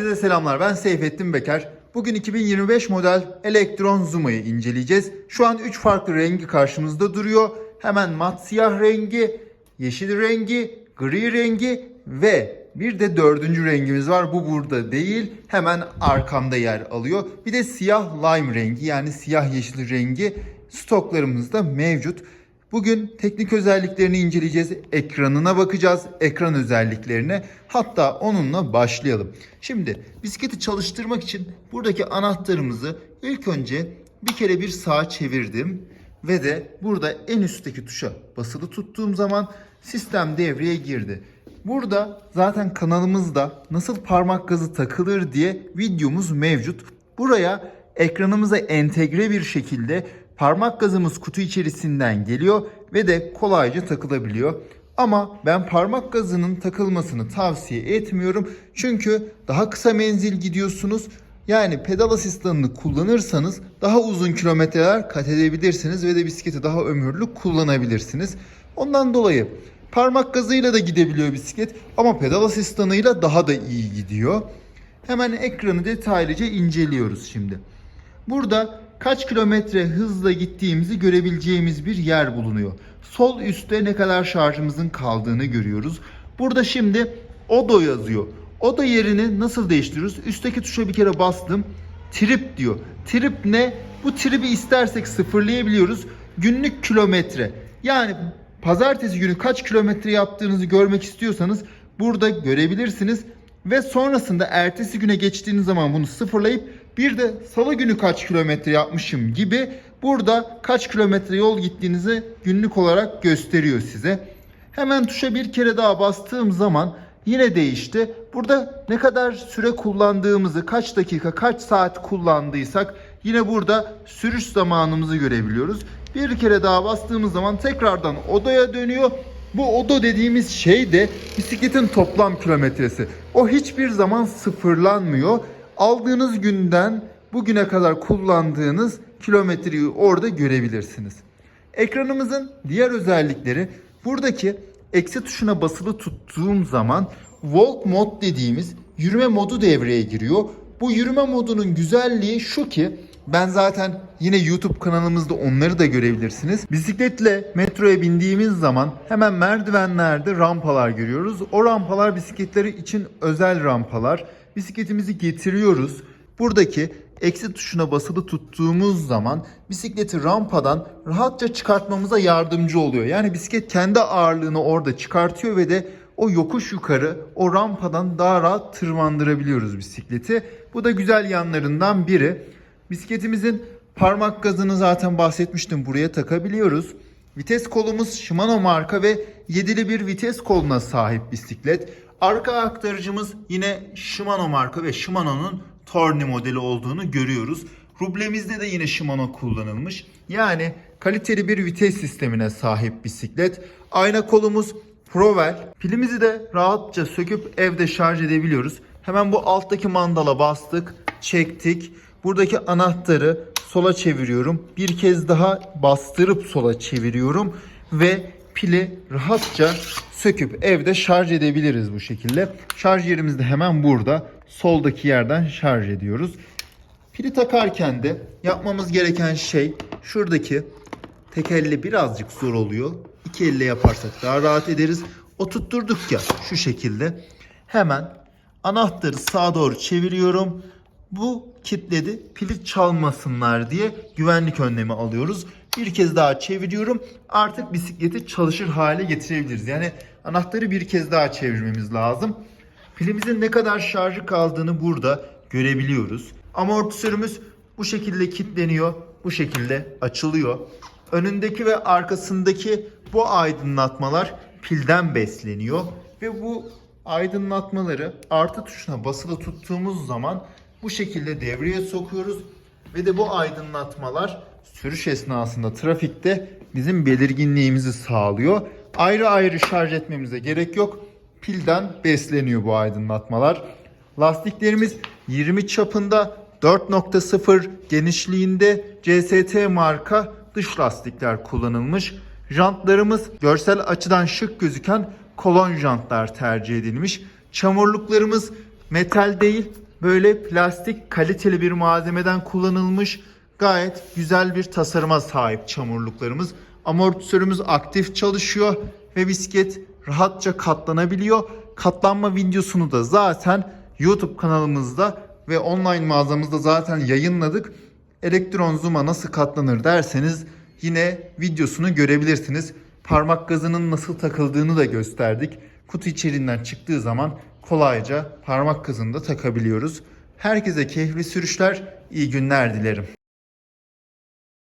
Size selamlar ben Seyfettin Beker. Bugün 2025 model Elektron Zuma'yı inceleyeceğiz. Şu an 3 farklı rengi karşımızda duruyor. Hemen mat siyah rengi, yeşil rengi, gri rengi ve bir de dördüncü rengimiz var. Bu burada değil. Hemen arkamda yer alıyor. Bir de siyah lime rengi yani siyah yeşil rengi stoklarımızda mevcut. Bugün teknik özelliklerini inceleyeceğiz. Ekranına bakacağız. Ekran özelliklerine. Hatta onunla başlayalım. Şimdi bisikleti çalıştırmak için buradaki anahtarımızı ilk önce bir kere bir sağa çevirdim. Ve de burada en üstteki tuşa basılı tuttuğum zaman sistem devreye girdi. Burada zaten kanalımızda nasıl parmak gazı takılır diye videomuz mevcut. Buraya ekranımıza entegre bir şekilde parmak gazımız kutu içerisinden geliyor ve de kolayca takılabiliyor. Ama ben parmak gazının takılmasını tavsiye etmiyorum. Çünkü daha kısa menzil gidiyorsunuz. Yani pedal asistanını kullanırsanız daha uzun kilometreler kat edebilirsiniz ve de bisikleti daha ömürlü kullanabilirsiniz. Ondan dolayı parmak gazıyla da gidebiliyor bisiklet ama pedal asistanıyla daha da iyi gidiyor. Hemen ekranı detaylıca inceliyoruz şimdi. Burada kaç kilometre hızla gittiğimizi görebileceğimiz bir yer bulunuyor. Sol üstte ne kadar şarjımızın kaldığını görüyoruz. Burada şimdi Odo yazıyor. Odo yerini nasıl değiştiriyoruz? Üstteki tuşa bir kere bastım. Trip diyor. Trip ne? Bu tribi istersek sıfırlayabiliyoruz. Günlük kilometre. Yani pazartesi günü kaç kilometre yaptığınızı görmek istiyorsanız burada görebilirsiniz. Ve sonrasında ertesi güne geçtiğiniz zaman bunu sıfırlayıp bir de salı günü kaç kilometre yapmışım gibi burada kaç kilometre yol gittiğinizi günlük olarak gösteriyor size. Hemen tuşa bir kere daha bastığım zaman yine değişti. Burada ne kadar süre kullandığımızı, kaç dakika, kaç saat kullandıysak yine burada sürüş zamanımızı görebiliyoruz. Bir kere daha bastığımız zaman tekrardan odaya dönüyor. Bu odo dediğimiz şey de bisikletin toplam kilometresi. O hiçbir zaman sıfırlanmıyor. Aldığınız günden bugüne kadar kullandığınız kilometreyi orada görebilirsiniz. Ekranımızın diğer özellikleri buradaki eksi tuşuna basılı tuttuğum zaman walk mod dediğimiz yürüme modu devreye giriyor. Bu yürüme modunun güzelliği şu ki ben zaten yine YouTube kanalımızda onları da görebilirsiniz. Bisikletle metroya bindiğimiz zaman hemen merdivenlerde rampalar görüyoruz. O rampalar bisikletleri için özel rampalar. Bisikletimizi getiriyoruz. Buradaki eksi tuşuna basılı tuttuğumuz zaman bisikleti rampadan rahatça çıkartmamıza yardımcı oluyor. Yani bisiklet kendi ağırlığını orada çıkartıyor ve de o yokuş yukarı o rampadan daha rahat tırmandırabiliyoruz bisikleti. Bu da güzel yanlarından biri. Bisikletimizin parmak gazını zaten bahsetmiştim buraya takabiliyoruz. Vites kolumuz Shimano marka ve yedili bir vites koluna sahip bisiklet. Arka aktarıcımız yine Shimano marka ve Shimano'nun Torni modeli olduğunu görüyoruz. Rublemizde de yine Shimano kullanılmış. Yani kaliteli bir vites sistemine sahip bisiklet. Ayna kolumuz Provel. Pilimizi de rahatça söküp evde şarj edebiliyoruz. Hemen bu alttaki mandala bastık, çektik. Buradaki anahtarı sola çeviriyorum. Bir kez daha bastırıp sola çeviriyorum ve pili rahatça söküp evde şarj edebiliriz bu şekilde. Şarj yerimiz de hemen burada. Soldaki yerden şarj ediyoruz. Pili takarken de yapmamız gereken şey şuradaki tek elle birazcık zor oluyor. İki elle yaparsak daha rahat ederiz. Oturtturduk ya şu şekilde. Hemen anahtarı sağa doğru çeviriyorum. Bu kilitledi. Pili çalmasınlar diye güvenlik önlemi alıyoruz. Bir kez daha çeviriyorum. Artık bisikleti çalışır hale getirebiliriz. Yani anahtarı bir kez daha çevirmemiz lazım. Pilimizin ne kadar şarjı kaldığını burada görebiliyoruz. Amortisörümüz bu şekilde kilitleniyor. Bu şekilde açılıyor. Önündeki ve arkasındaki bu aydınlatmalar pilden besleniyor. Ve bu aydınlatmaları artı tuşuna basılı tuttuğumuz zaman bu şekilde devreye sokuyoruz. Ve de bu aydınlatmalar sürüş esnasında trafikte bizim belirginliğimizi sağlıyor. Ayrı ayrı şarj etmemize gerek yok. Pilden besleniyor bu aydınlatmalar. Lastiklerimiz 20 çapında 4.0 genişliğinde CST marka dış lastikler kullanılmış. Jantlarımız görsel açıdan şık gözüken kolon jantlar tercih edilmiş. Çamurluklarımız metal değil böyle plastik kaliteli bir malzemeden kullanılmış gayet güzel bir tasarıma sahip çamurluklarımız. Amortisörümüz aktif çalışıyor ve bisiklet rahatça katlanabiliyor. Katlanma videosunu da zaten YouTube kanalımızda ve online mağazamızda zaten yayınladık. Elektron Zoom'a nasıl katlanır derseniz yine videosunu görebilirsiniz. Parmak gazının nasıl takıldığını da gösterdik. Kutu içeriğinden çıktığı zaman kolayca parmak gazını da takabiliyoruz. Herkese keyifli sürüşler, iyi günler dilerim.